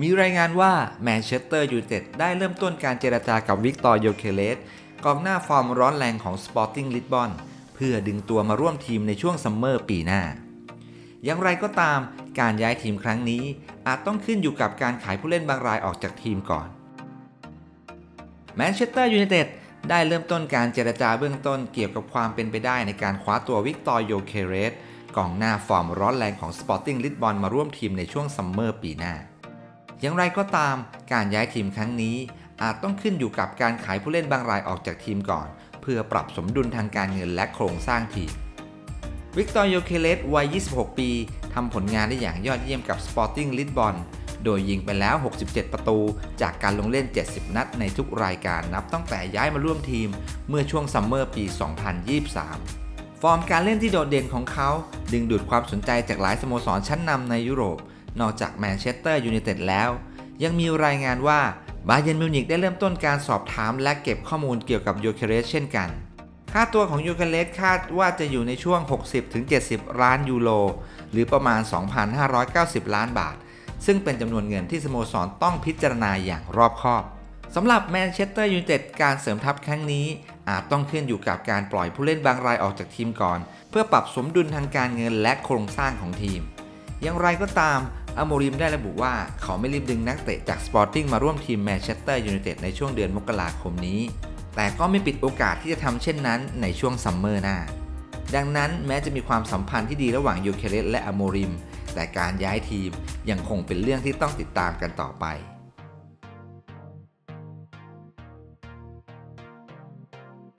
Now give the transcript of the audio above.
มีรายงานว่าแมนเชสเตอร์ยูไนเต็ดได้เริ่มต้นการเจรจากับวิกตอร์โยเคเลสกองหน้าฟอร์มร้อนแรงของสปอร์ติ้งลิสบอนเพื่อดึงตัวมาร่วมทีมในช่วงซัมเมอร์ปีหน้า อย่างไรก็ตามการย้ายทีมครั้งนี้อาจต้องขึ้นอยู่กับการขายผู้เล่นบางรายออกจากทีมก่อนแมนเชสเตอร์ยูไนเต็ดได้เริ่มต้นการเจรจาเบื้องต้นเกี่ยวกับความเป็นไปได้ในการคว้าตัววิกตอร์โยเคเรสกองหน้าฟอร์มร้อนแรงของสปอร์ติ้งลิสบอนมาร่วมทีมในช่วงซัมเมอร์ปีหน้า อย่างไรก็ตามการย้ายทีมครั้งนี้ อาจต้องขึ้นอยู่กับการขายผู้เล่นบางรายออกจากทีมก่อน เพื่อปรับสมดุลทางการเงินและโครงสร้างทีมวิกตอร์โยเคเลสวัย 26 ปี ทำผลงานได้อย่างยอดเยี่ยมกับ Sporting Lisbon โดยยิงไปแล้ว 67 ประตู จากการลงเล่น 70 นัดในทุกรายการนับตั้งแต่ย้ายมาร่วมทีมเมื่อช่วงซัมเมอร์ปี 2023 ฟอร์มการเล่นที่โดดเด่นของเขา ดึงดูดความสนใจจากหลายสโมสรชั้นนำในยุโรป นอกจากแมนเชสเตอร์ยูไนเต็ดแล้ว ยังมีรายงานว่าบาเยนมิวนิกได้เริ่มต้นการสอบถามและเก็บข้อมูลเกี่ยวกับโยเคเรสเช่นกัน ค่าตัวของยูเคเลสคาดว่าจะอยู่ในช่วง 60-70 ล้านยูโรหรือประมาณ 2,590 ล้านบาท ซึ่งเป็นจำนวนเงินที่สโมสรต้องพิจารณาอย่างรอบคอบสำหรับแมนเชสเตอร์ยูไนเต็ดการเสริมทัพครั้งนี้ อาจต้องขึ้นอยู่กับการปล่อยผู้เล่นบางรายออกจากทีมก่อน เพื่อปรับสมดุลทางการเงินและโครงสร้างของทีม อย่างไรก็ตาม อโมริมได้ระบุว่าเขาไม่รีบดึงนักเตะจากสปอร์ติ้งมาร่วมทีมแมนเชสเตอร์ยูไนเต็ดในช่วงเดือนมกราคมนี้ แต่ก็ไม่ปิดโอกาสที่จะทำเช่นนั้นในช่วงซัมเมอร์หน้า ดังนั้นแม้จะมีความสัมพันธ์ที่ดีระหว่างยูเคเรสและอโมริม แต่การย้ายทีมยังคงเป็นเรื่องที่ต้องติดตามกันต่อไป